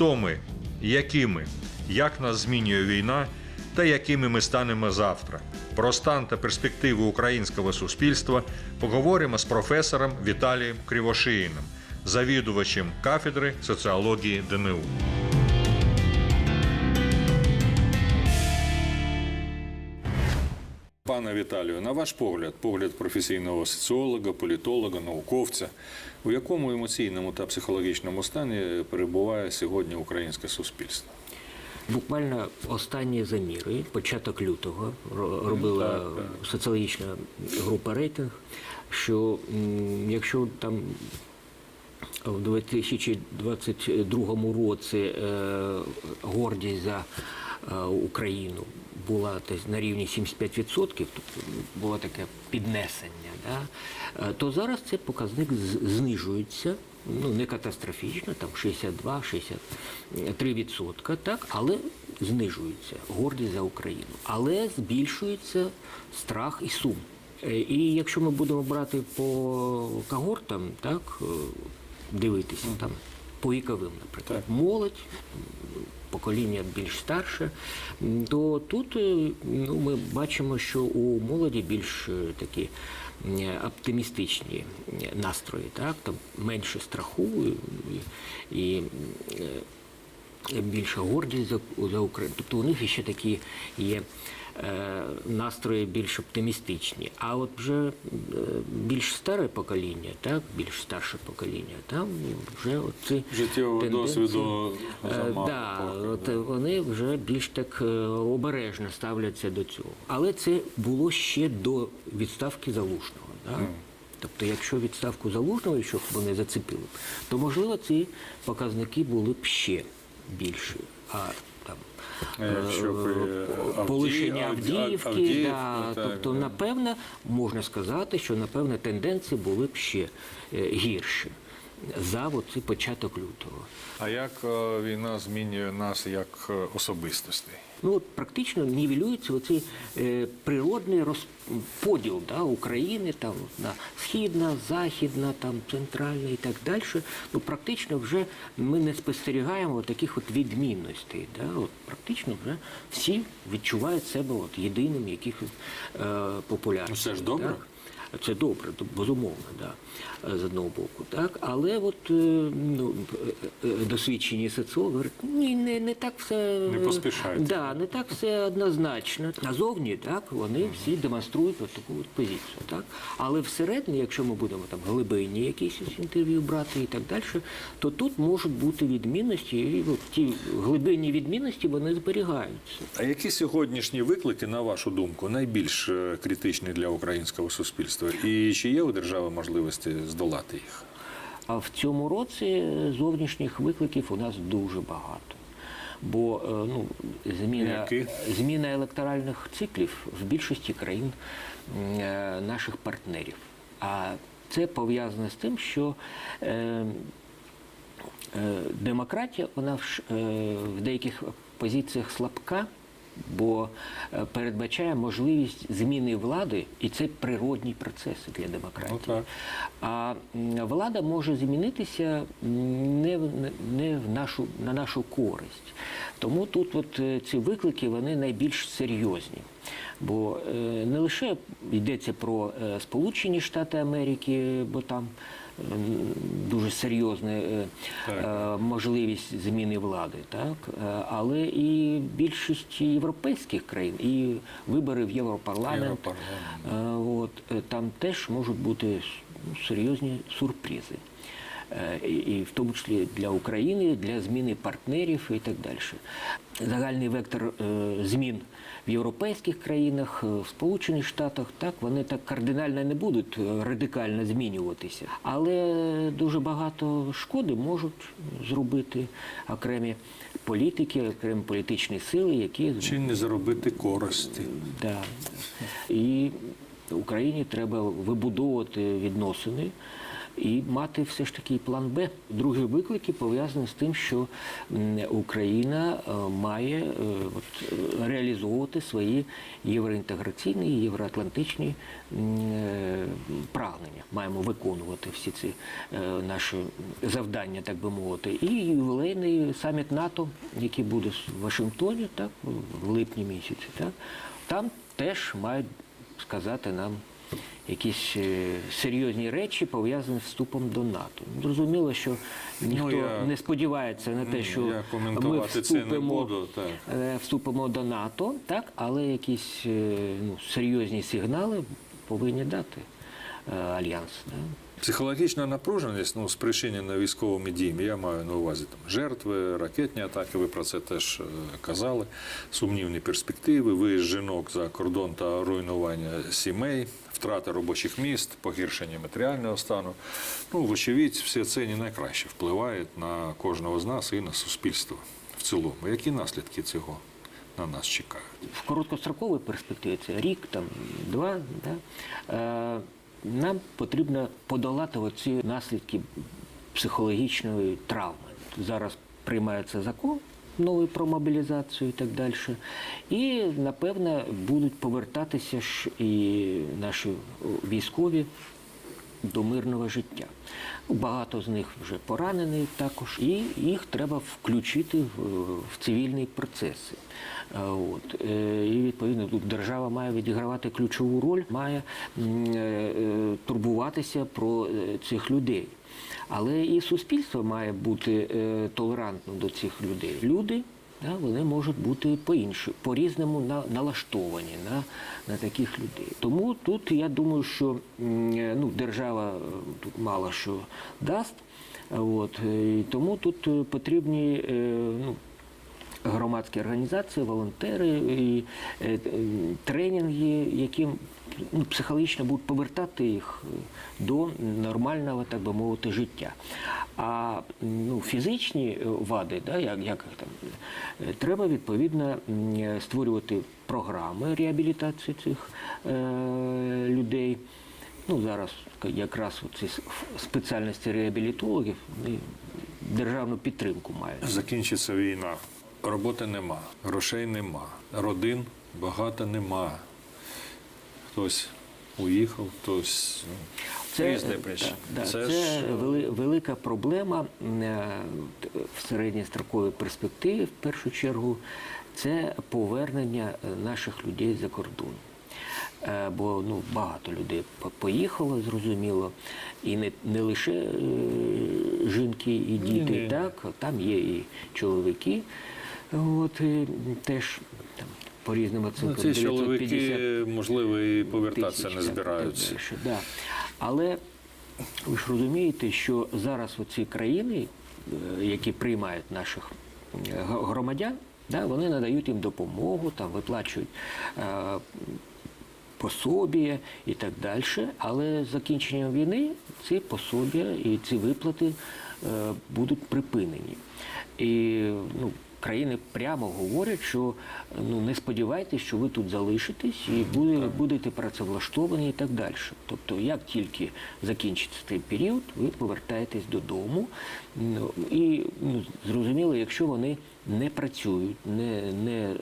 хто ми, якими, як нас змінює війна та якими ми станемо завтра. Про стан та перспективи українського суспільства поговоримо з професором Віталієм Кривошиїним, завідувачем кафедри соціології ДНУ. Віталію, на ваш погляд, погляд професійного соціолога, політолога, науковця, у якому емоційному та психологічному стані перебуває сьогодні українське суспільство? Буквально останні заміри, початок лютого, ро- робила соціологічна група рейтинг, що якщо там в 2022 році е, гордість за е, Україну була десь на рівні 75%, тобто було таке піднесення, да, е, то зараз цей показник знижується. Ну, не катастрофічно, там 62-63%, так, але знижується гордість за Україну. Але збільшується страх і сум. Е, І якщо ми будемо брати по когортам, так, е, дивитися там по віковим, наприклад, молодь, м, покоління більш старше, то тут е, ну, ми бачимо, що у молоді більш е, такі оптимістичні е, настрої, так, там менше страху і, і більша гордість за, за Україну. Тобто у них ще такі є настрої більш оптимістичні. А от вже е, більш старе покоління, так, більш старше покоління, там вже оці Життєвого досвіду е, замало да, от вони вже більш так е, обережно ставляться до цього. Але це було ще до відставки залужного. Да? Тобто, якщо відставку залужного, якщо б вони зацепили, б, то можливо ці показники були б ще більші. А полишення Авдіївки, Авдіїв, да, так, тобто, напевно, можна сказати, що напевно тенденції були б ще е, гірші за оцей початок лютого. А як е, війна змінює нас як е, особистостей? Ну, от практично нівелюється оцей е, природний розподіл да, України там, на східна, західна, там, центральна і так далі. Ну, практично вже ми не спостерігаємо таких от відмінностей. Да? От, практично вже всі відчувають себе от єдиним якихось е, популярним. Ну, це ж добре. Так? Це добре, безумовно, да, з одного боку. Так? Але от е, ну, е, е, досвідчені соціологи говорять, ні, не, не так все. Не. Да, не так все однозначно. Назовні так, вони всі демонструють от таку от позицію. Так? Але всередині, якщо ми будемо там глибинні якісь інтерв'ю брати і так далі, то тут можуть бути відмінності, і от ті глибинні відмінності вони зберігаються. А які сьогоднішні виклики, на вашу думку, найбільш е, критичні для українського суспільства? І чи є у держави можливості здолати їх? А в цьому році зовнішніх викликів у нас дуже багато. Бо е, ну, зміна, зміна електоральних циклів в більшості країн е, наших партнерів. А це пов'язано з тим, що е, е, демократія вона в, е, в деяких позиціях слабка, бо е, передбачає можливість зміни влади, і це природні процеси для демократії. Ну. А влада може змінитися не, не- в нашу, на нашу користь. Тому тут от е, ці виклики вони найбільш серйозні. Бо е, не лише йдеться про Сполучені Штати Америки, бо там дуже серйозна е, е, можливість зміни влади, так? Е, але і більшість європейських країн, і вибори в Європарламент, Європарламент. От, там теж можуть бути ну, серйозні сюрпризи. Е, І в тому числі для України, для зміни партнерів і так далі. Загальний вектор е, змін в європейських країнах, е, в Сполучених Штатах, так вони так кардинально не будуть радикально змінюватися. Але дуже багато шкоди можуть зробити окремі політики, окремі політичні сили, які Чи не заробити користі? Да. І Україні треба вибудовувати відносини і мати все ж таки план Б. Другі виклики пов'язані з тим, що Україна е, має е, от, е, реалізовувати свої євроінтеграційні і євроатлантичні прагнення. Маємо виконувати всі ці наші завдання, так би мовити. І ювілейний саміт НАТО, який буде в Вашингтоні, так в липні місяці, так там теж мають сказати нам якісь е, серйозні речі пов'язані з вступом до НАТО. Зрозуміло, що ніхто я- не сподівається на те, що ми вступимо, буду, так. е, вступимо до НАТО, так, але якісь е, ну, серйозні сигнали повинні дати альянс. Да? Психологічна напруженість, ну, спричинена військовими діями, я маю на увазі там, жертви, ракетні атаки, ви про це теж е, казали, сумнівні перспективи, виїзд жінок за кордон та руйнування сімей, втрата робочих міст, погіршення матеріального стану. Ну, вочевидь, все це не найкраще впливає на кожного з нас і на суспільство в цілому. Які наслідки цього на нас чекають? в короткостроковій перспективі це рік, там два. Да? Нам потрібно подолати оці наслідки психологічної травми. Зараз приймається закон новий про мобілізацію і так далі. І, напевно, будуть повертатися ж і наші військові до мирного життя. Ну, Багато з них вже поранені також, і їх треба включити в, цивільні процеси. Е, От. Е, І відповідно тут держава має відігравати ключову роль, має е, турбуватися про цих людей. Але і суспільство має бути толерантним до цих людей. Люди да, вони можуть бути по-іншому, по-різному на- налаштовані на, на таких людей. Тому тут я думаю, що е, ну, держава е, тут мало що дасть. От, е, і тому тут потрібні ну, громадські організації, волонтери і тренінги, ну, психологічно будуть повертати їх е, до нормального, так би мовити, життя. А ну, фізичні е, вади, да, як, як там, е, треба відповідно створювати програми реабілітації цих е, людей. Ну, зараз якраз ці спеціальності реабілітологів державну підтримку мають. Закінчиться війна. Роботи нема, грошей нема, родин багато нема. Хтось уїхав, хтось ну, різні е, причини. да, Це це ж, е, велика проблема е, в середньостроковій перспективі, в першу чергу, це повернення наших людей за кордон. Бо ну, багато людей поїхало, зрозуміло, і не, не лише е, жінки і діти, Ні-ні. так, там є і чоловіки. От, і теж по різним ну, ці 950 чоловіки, можливо, і повертатися тисяч, не так, збираються. так далі, да. Але ви ж розумієте, що зараз оці країни, е, які приймають наших е, громадян, да, вони надають їм допомогу, там виплачують е, пособія і так далі. Але з закінченням війни ці пособія і ці виплати е, будуть припинені. І ну, країни прямо говорять, що ну не сподівайтесь, що ви тут залишитесь і буде, будете працевлаштовані і так далі. Тобто, як тільки закінчиться цей період, ви повертаєтесь додому. Ну, і ну, зрозуміло, якщо вони не працюють, не, не е,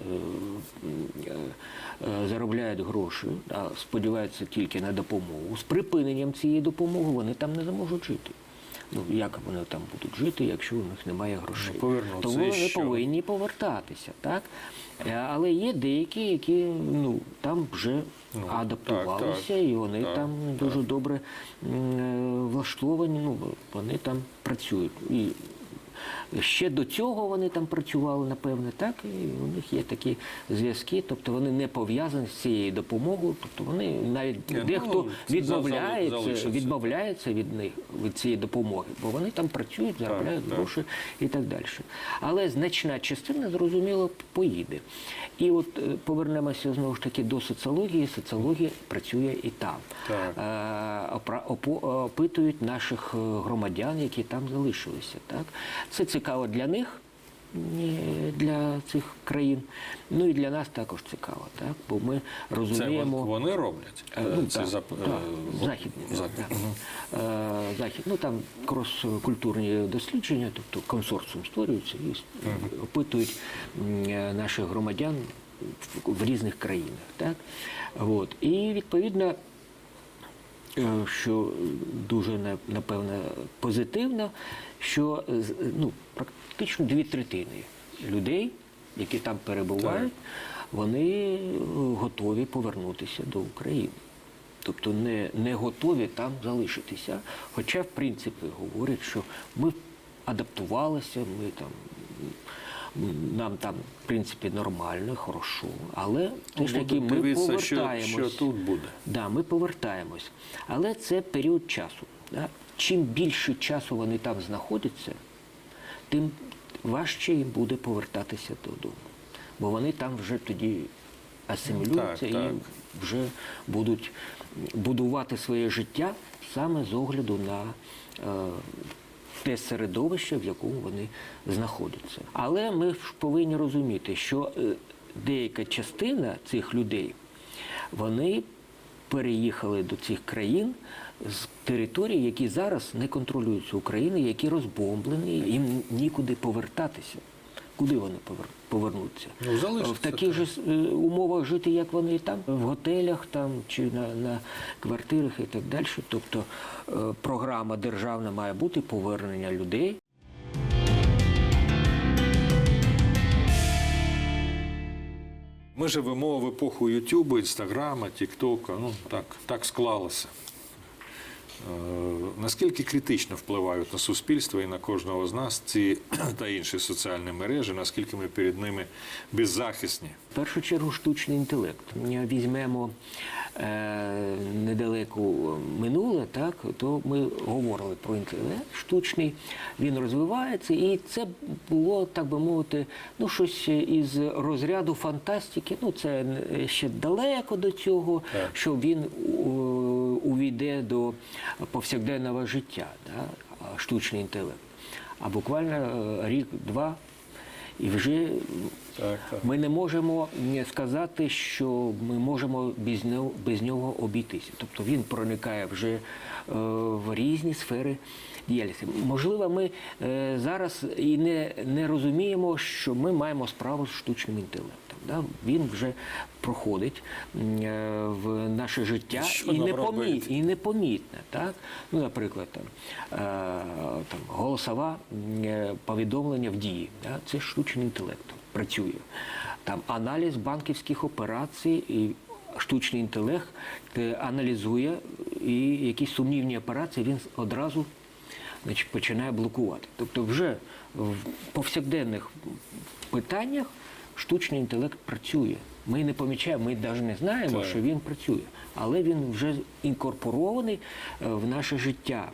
е, е, заробляють гроші, а сподіваються тільки на допомогу. З припиненням цієї допомоги вони там не зможуть жити. Ну як вони там будуть жити, якщо у них немає грошей? Ну, повернуться Тому вони що? повинні повертатися, так? Е, Але є деякі, які ну там вже Ну, адаптувалися, так, так, і вони так, там дуже добре е, влаштовані. Ну вони там працюють. І ще до цього вони там працювали, напевне, так і у них є такі зв'язки, тобто вони не пов'язані з цією допомогою. Тобто вони навіть ну, дехто це відмовляється, відмовляється від них від цієї допомоги, бо вони там працюють, заробляють так. гроші і так далі. Але значна частина, зрозуміло, поїде. І от е, повернемося знову ж таки до соціології. Соціологія працює і там. Так. Е, опо- опитують наших е, громадян, які там залишилися. Так? Це цікаво для них. для цих країн. Ну і для нас також цікаво, так? бо ми розуміємо. вон- вони роблять. Е, Ну, Це так, зап- так, е, західні, захід. так. Е, захід. Ну там крос-культурні дослідження, тобто консорціум створюється і опитують е, наших громадян в, в різних країнах. Так? От. І відповідно. Е, Що дуже на- напевно позитивно, що е, ну, практично дві третини людей, які там перебувають, вони е, готові повернутися до України. Тобто не, не готові там залишитися. Хоча, в принципі, говорять, що ми адаптувалися, ми там. Нам там, в принципі, нормально, хорошо, але все ж таки ми Ну, Дивіться, що, що тут буде. Да, ми повертаємось. Але це період часу. Да? Чим більше часу вони там знаходяться, тим важче їм буде повертатися додому. Бо вони там вже тоді асимілюються Так, так. і вже будуть будувати своє життя саме з огляду на е, те середовище, в якому вони знаходяться. Але ми ж повинні розуміти, що е, деяка частина цих людей вони переїхали до цих країн з територій, які зараз не контролюються України, які розбомблені, їм нікуди повертатися. Куди вони повер- повернуться? Ну, в таких же е, умовах жити, як вони і там, в готелях там чи на, на квартирах і так далі. Тобто е, програма державна має бути повернення людей. Ми живемо в епоху Ютубу, Інстаграма, Тіктока. Ну так, так склалося. Е, Наскільки критично впливають на суспільство і на кожного з нас ці та інші соціальні мережі, наскільки ми перед ними беззахисні? В першу чергу штучний інтелект. Візьмемо недалеку минуле, так, то ми говорили про інтелект штучний, він розвивається, і це було, так би мовити, ну, щось із розряду фантастики. Ну, це ще далеко до цього, Так. що він увійде до повсякденного життя, да, штучний інтелект. А буквально е, рік-два. І вже Так, так. ми не можемо сказати, що ми можемо без нього, без нього обійтися. Тобто він проникає вже е, в різні сфери діяльності. Можливо, ми е, зараз і не, не розуміємо, що ми маємо справу з штучним інтелектом. Да? Він вже проходить е, в наше життя Що і нам і непомітне. Так? Ну, наприклад, там, е, там, голосова е, повідомлення в дії. Да? Це штучний інтелект працює. Там аналіз банківських операцій і штучний інтелект е, аналізує і якісь сумнівні операції він одразу значить, починає блокувати. Тобто вже в повсякденних питаннях штучний інтелект працює. Ми не помічаємо, ми навіть не знаємо, що він працює, але він вже інкорпорований е, в наше життя.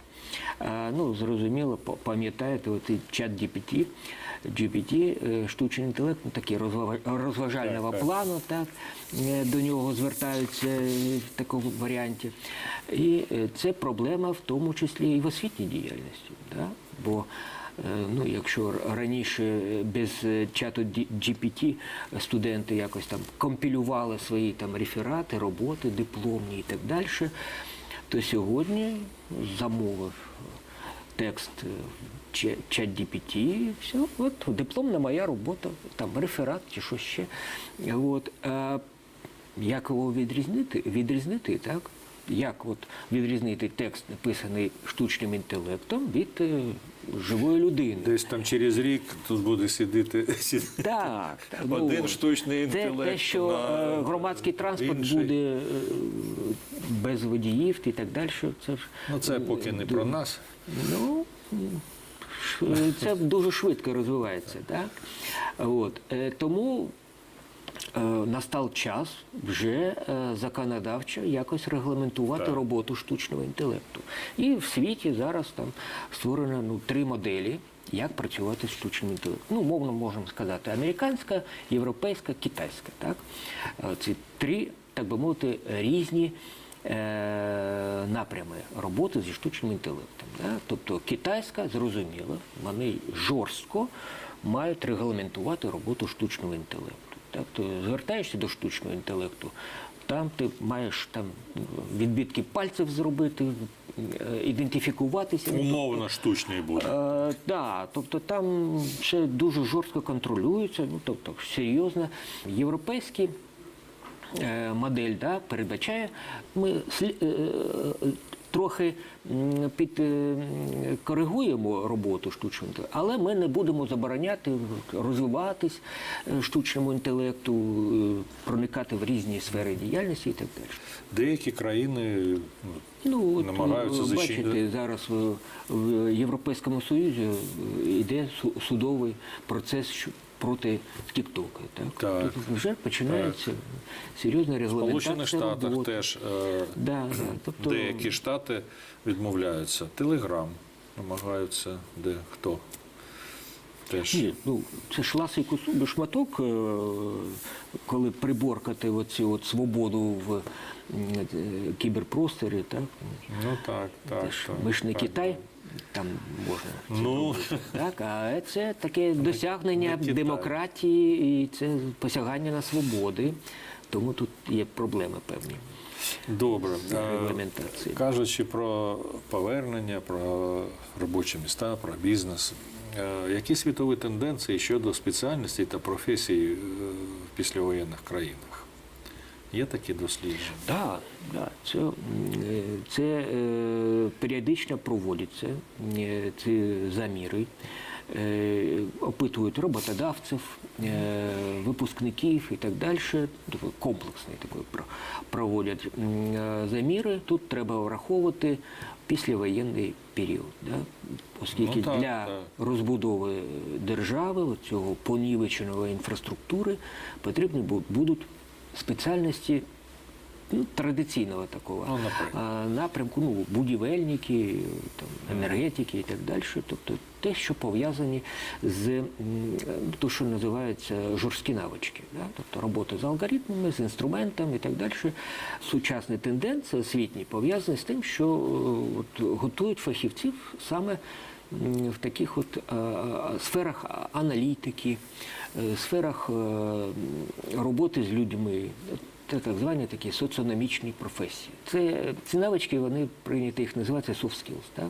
Е, Ну, зрозуміло, па- пам'ятаєте, оцей чат GPT, GPT, штучний інтелект, ну, такий розвага- розважального Так, плану, так, е, до нього звертаються е, в такому варіанті. І е, це проблема в тому числі і в освітній діяльності. Да? Бо ну, якщо раніше без чату GPT студенти якось там компілювали свої там реферати, роботи, дипломні і так далі, то сьогодні замовив текст чат GPT, і все, от дипломна моя робота, там реферат чи що ще. От, е, як його відрізнити? Відрізнити, так? Як от відрізнити текст, написаний штучним інтелектом, від е, живої людини? Десь там через рік тут буде сидіти Так, так. Один штучний Це те, інтелект що на е, громадський транспорт інший. буде е, без водіїв і так далі. Це ж Ну це поки не про нас. Ну, це дуже швидко розвивається, так? От. е, Тому е, настав час вже е, законодавчо якось регламентувати Так. роботу штучного інтелекту. І в світі зараз там створено ну, три моделі. Як працювати з штучним інтелектом? Ну, мовно можемо сказати, американська, європейська, китайська. Так? Ці три, так би мовити, різні напрями роботи зі штучним інтелектом. Тобто китайська, зрозуміло, вони жорстко мають регламентувати роботу штучного інтелекту. Так, ти звертаєшся до штучного інтелекту, там ти маєш там відбитки пальців зробити, е, ідентифікуватися. Умовно штучний буде. Е, да, тобто там все дуже жорстко контролюється, ну тобто серйозно. Європейські е, модель да, передбачає, ми е, е, трохи м, під, е, роботу штучного інтелекту, але ми не будемо забороняти розвиватись е, штучному інтелекту, е, проникати в різні сфери діяльності і так далі. Деякі країни ну, от, намагаються бачите, зараз в, Європейському Союзі е, йде судовий процес проти Тіктока. Так? Так. Тут вже починається серйозна В регламентація Сполучених Штатах роботи. теж е, Да, да. Тобто, деякі штати відмовляються. Телеграм намагаються, де хто. Теж. Ні, ну це ж ласий шматок, е, коли приборкати оцю от свободу в е, кіберпросторі, так? Ну так, так. Це ж так, ми ж не так. Китай, там можна. Ну, Так, а це таке досягнення не демократії і це посягання на свободи. Тому тут є проблеми певні добре. Регламентації. Кажучи про повернення, про робочі міста, про бізнес, е, які світові тенденції щодо спеціальностей та професій е, в післявоєнних країнах? Є такі дослідження? Так, да, це, е, це е, періодично проводяться е, ці заміри, е, опитують роботодавців, випускників і так далі. Комплексний такий проводять заміри. Тут треба враховувати післявоєнний період. Да? Оскільки Ну, так, для так. розбудови держави, цього понівеченої інфраструктури, потрібні бу- будуть спеціальності ну, традиційного такого Ну, а, напрямку, ну, будівельники, там, енергетики і так далі. Тобто те, що пов'язані з то, що називається жорсткі навички. Да? Тобто робота з алгоритмами, з інструментами і так далі. Сучасні тенденції освітні пов'язані з тим, що е, от, готують фахівців саме в таких от е, е, сферах аналітики, е, сферах роботи з людьми. Це так звані такі соціономічні професії. Це ці навички, вони прийняті їх називати soft skills, так?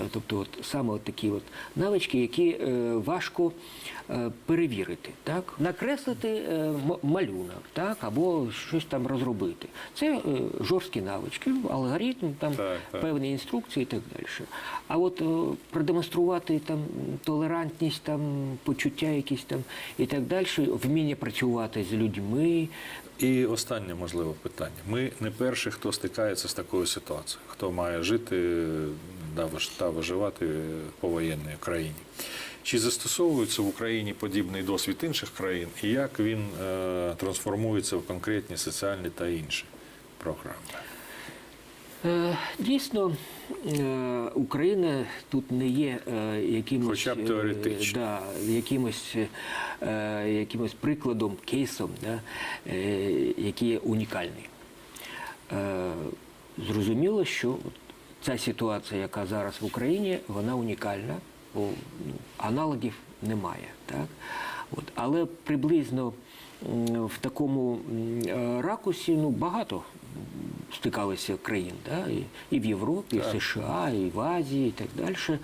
Е, Тобто, от саме от такі от навички, які е, важко е, перевірити, так? Накреслити е, малюнок, так, або щось там розробити. Це е, жорсткі навички, алгоритм, там Так, так. певні інструкції і так далі. А от е, продемонструвати там толерантність, там почуття якісь там і так далі, вміння працювати з людьми. І останнє можливе питання. Ми не перші, хто стикається з такою ситуацією, хто має жити та виживати в повоєнній країні. Чи застосовується в Україні подібний досвід інших країн, і як він е, трансформується в конкретні соціальні та інші програми? Е, Дійсно, е, Україна тут не є е, якимось, Хоча б теоретично. да, якимось, якимось прикладом, кейсом, да, який є унікальний. Зрозуміло, що ця ситуація, яка зараз в Україні, вона унікальна, бо ну, аналогів немає. Так? От. Але приблизно в такому е, ракурсі ну, багато стикалися країн, да? і, і в Європі, і в США, і в Азії, і так далі.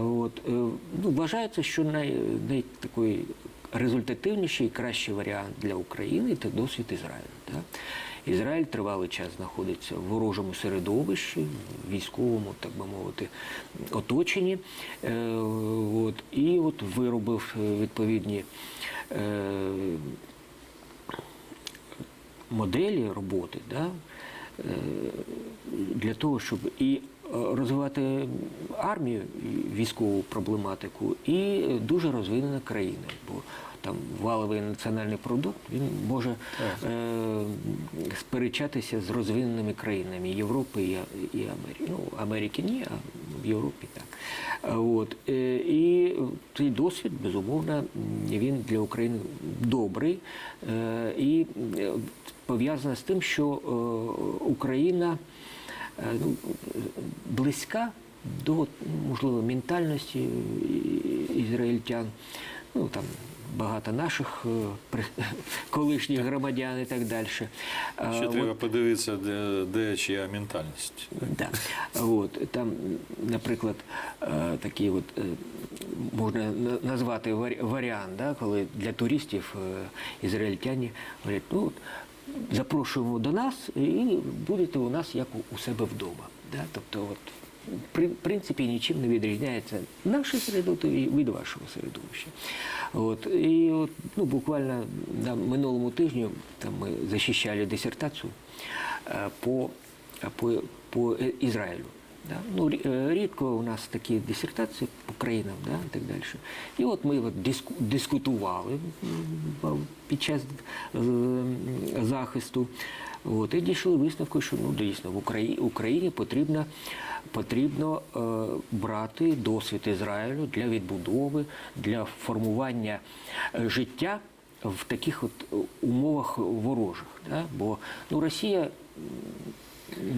От, е, ну, вважається, що най, най такий результативніший і кращий варіант для України це досвід Ізраїлю. Так? Ізраїль тривалий час знаходиться в ворожому середовищі, військовому, так би мовити, оточенні. Е, от, і от виробив е, відповідні е, моделі роботи да, для того, щоб і розвивати армію, військову проблематику, і дуже розвинена країна. Бо там валовий національний продукт він може е, сперечатися з розвиненими країнами Європи і, і Америки. Ну, Америки ні, а в Європі так. От. е, І цей досвід, безумовно, він для України добрий. Е, І е, пов'язано з тим, що е, Україна е, ну, близька до, можливо, ментальності ізраїльтян. Ну там багато наших е, колишніх громадян і так далі. Ще треба подивитися, де, де чия ментальність. Да. От, там, наприклад, е, такий от, е, можна назвати варіант, да, коли для туристів е, ізраїльтяни говорять, ну, от, запрошуємо до нас і будете у нас як у- себе вдома. Да? Тобто, от, в принципі, нічим не відрізняється наше середовище від вашого середовища. От, і от, ну, буквально на минулому тижні там, ми захищали дисертацію е, по по, по Ізраїлю. Да? Ну, рідко у нас такі дисертації по країнам да? і так далі. І от ми от диску, дискутували під час захисту. От, і дійшли висновку, що ну, дійсно в Україні, Україні потрібно, потрібно е, брати досвід Ізраїлю для відбудови, для формування е, життя в таких от е, умовах ворожих. Да? Бо ну, Росія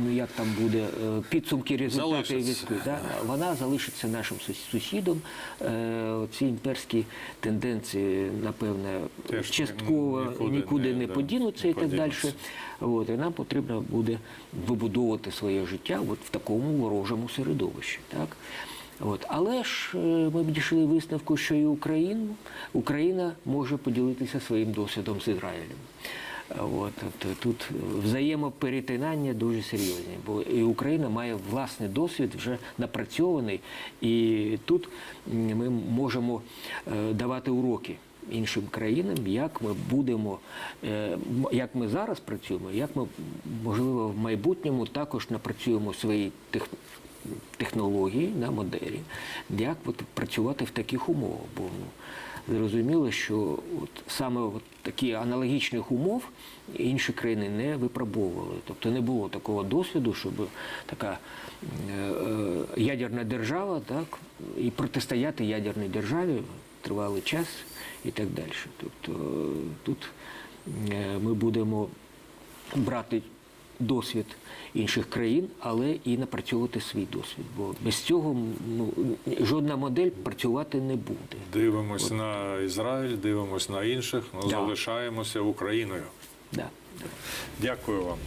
ну як там буде е, підсумки результати війську, да? вона залишиться нашим сусідом. Е, Ці імперські тенденції, напевне, Теж частково нікуди нікуди, не- не, подінуться і так далі. От, і нам потрібно буде вибудовувати своє життя от в такому ворожому середовищі. Так? От. Але ж е, ми б дійшли висновку, що і Україну, Україна може поділитися своїм досвідом з Ізраїлем. От, тобто тут взаємоперетинання дуже серйозні, бо і Україна має власний досвід вже напрацьований, і тут ми можемо е, давати уроки іншим країнам, як ми будемо, е, як ми зараз працюємо, як ми можливо в майбутньому також напрацюємо свої тех, технології на моделі, як от працювати в таких умовах. Бо ну, зрозуміло, що от саме от такі аналогічних умов інші країни не випробовували. Тобто не було такого досвіду, щоб така е, е, ядерна держава так, і протистояти ядерній державі тривалий час і так далі. Тобто тут е, ми будемо брати досвід інших країн, але і напрацьовувати свій досвід. Бо без цього ну, жодна модель працювати не буде. Дивимось на Ізраїль, дивимось на інших, ну, Да. залишаємося Україною. Да. Дякую вам.